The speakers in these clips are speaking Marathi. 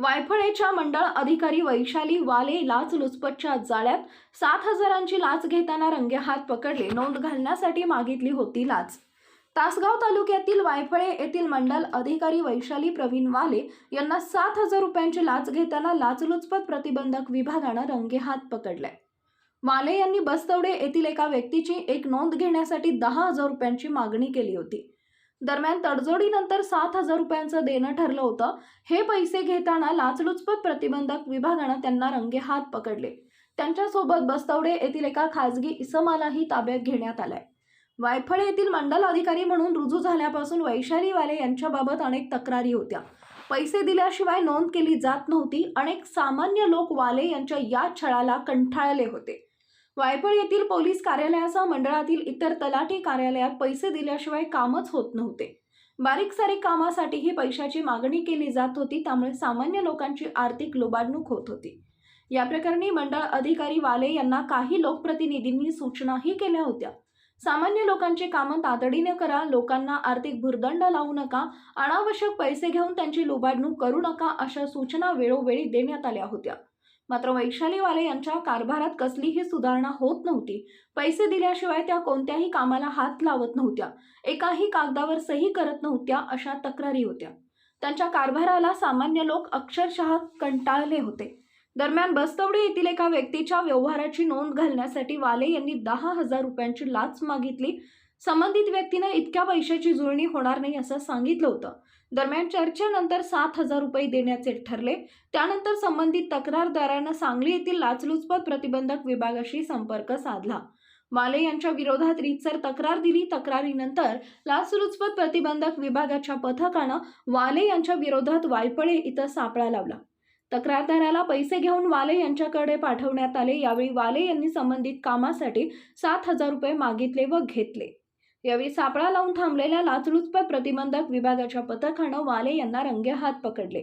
वायफळेच्या मंडळ अधिकारी वैशाली वाले लाचलुचपतच्या जाळ्यात सात हजारांची लाच घेताना रंगेहात पकडले. नोंद घालण्यासाठी मागितली होती लाच. तासगाव तालुक्यातील वायफळे येथील मंडल अधिकारी वैशाली प्रवीण वाले यांना सात हजार रुपयांची लाच घेताना लाचलुचपत प्रतिबंधक विभागानं रंगेहात पकडलाय वाले यांनी बस्तवडे येथील एका व्यक्तीची एक नोंद घेण्यासाठी दहा हजार रुपयांची मागणी केली होती. दरम्यान तडजोडीनंतर सात हजार रुपयांचं देणं ठरलं होतं. हे पैसे घेताना लाचलुचपत प्रतिबंधक विभागानं त्यांना रंगेहात पकडले. त्यांच्यासोबत बस्तवडे येथील एका खासगी इसमालाही ताब्यात घेण्यात आलाय. वायफळे येथील मंडल अधिकारी म्हणून रुजू झाल्यापासून वैशाली वाले यांच्याबाबत अनेक तक्रारी होत्या. पैसे दिल्याशिवाय नोंद केली जात नव्हती. अनेक सामान्य लोक वाले यांच्या या छळाला कंठाळले होते. वायफळ येथील पोलीस कार्यालयासह मंडळातील इतर तलाठी कार्यालयात पैसे दिल्याशिवाय कामच होत नव्हते. बारीक सारीक कामासाठीही पैशाची मागणी केली जात होती त्यामुळे सामान्य लोकांची आर्थिक लुबाडणूक होत होती. या प्रकरणी मंडळ अधिकारी वाले यांना काही लोकप्रतिनिधींनी सूचनाही केल्या होत्या. सामान्य लोकांची कामं तातडीने करा लोकांना आर्थिक भुर्दंड लावू नका अनावश्यक पैसे घेऊन त्यांची लुबाडणूक करू नका अशा सूचना वेळोवेळी देण्यात आल्या होत्या. मात्र वैशालीवाले यांच्या कारभारात कसलीही सुधारणा होत नव्हती. पैसे दिल्याशिवाय त्या कोणत्याही कामाला हात लावत नव्हत्या. एकाही कागदावर सही करत नव्हत्या अशा तक्रारी होत्या. त्यांच्या कारभाराला सामान्य लोक अक्षरशः कंटाळले होते. दरम्यान बस्तवडी येथील एका व्यक्तीच्या व्यवहाराची नोंद घालण्यासाठी वाले यांनी दहा हजार रुपयांची लाच मागितली. संबंधित व्यक्तीनं इतक्या पैशाची जुळणी होणार नाही असं सांगितलं होतं. दरम्यान चर्चेनंतर सात हजार रुपये देण्याचे ठरले. त्यानंतर संबंधित तक्रारदारानं सांगली येथील लाचलुचपत प्रतिबंधक विभागाशी संपर्क साधला. वाले यांच्या विरोधात रीतसर तक्रार दिली. तक्रारीनंतर लाचलुचपत प्रतिबंधक विभागाच्या पथकानं वाले यांच्या विरोधात वायपळे इथं सापळा लावला. तक्रारदाराला पैसे घेऊन वाले यांच्याकडे पाठवण्यात आले. यावेळी वाले यांनी संबंधित कामासाठी सात हजार रुपये मागितले व घेतले. यावेळी सापळा लावून थांबलेल्या लाचलुचपत प्रतिबंधक विभागाच्या पथकानं वाले यांना रंगेहात पकडले.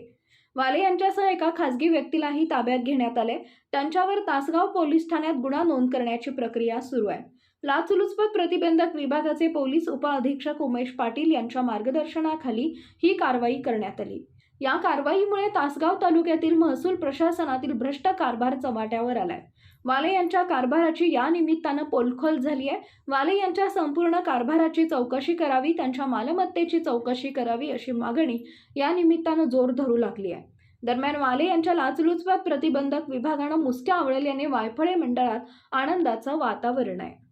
वाले यांच्यासह एका खासगी व्यक्तीलाही ताब्यात घेण्यात आले. त्यांच्यावर तासगाव पोलीस ठाण्यात गुन्हा नोंद करण्याची प्रक्रिया सुरू आहे. लाचलुचपत प्रतिबंधक विभागाचे पोलीस उपअधीक्षक उमेश पाटील यांच्या मार्गदर्शनाखाली ही कारवाई करण्यात आली. या कारवाईमुळे तासगाव तालुक्यातील महसूल प्रशासनातील भ्रष्ट कारभार चव्हाट्यावर आलाय. वाले यांच्या कारभाराची या निमित्तानं पोलखोल झाली आहे वाले यांच्या संपूर्ण कारभाराची चौकशी करावी त्यांच्या मालमत्तेची चौकशी करावी अशी मागणी या निमित्तानं जोर धरू लागली आहे दरम्यान वाले यांच्या लाचलुचपत प्रतिबंधक विभागानं मुसक्या आवळल्याने वायफळे मंडळात आनंदाचं वातावरण आहे.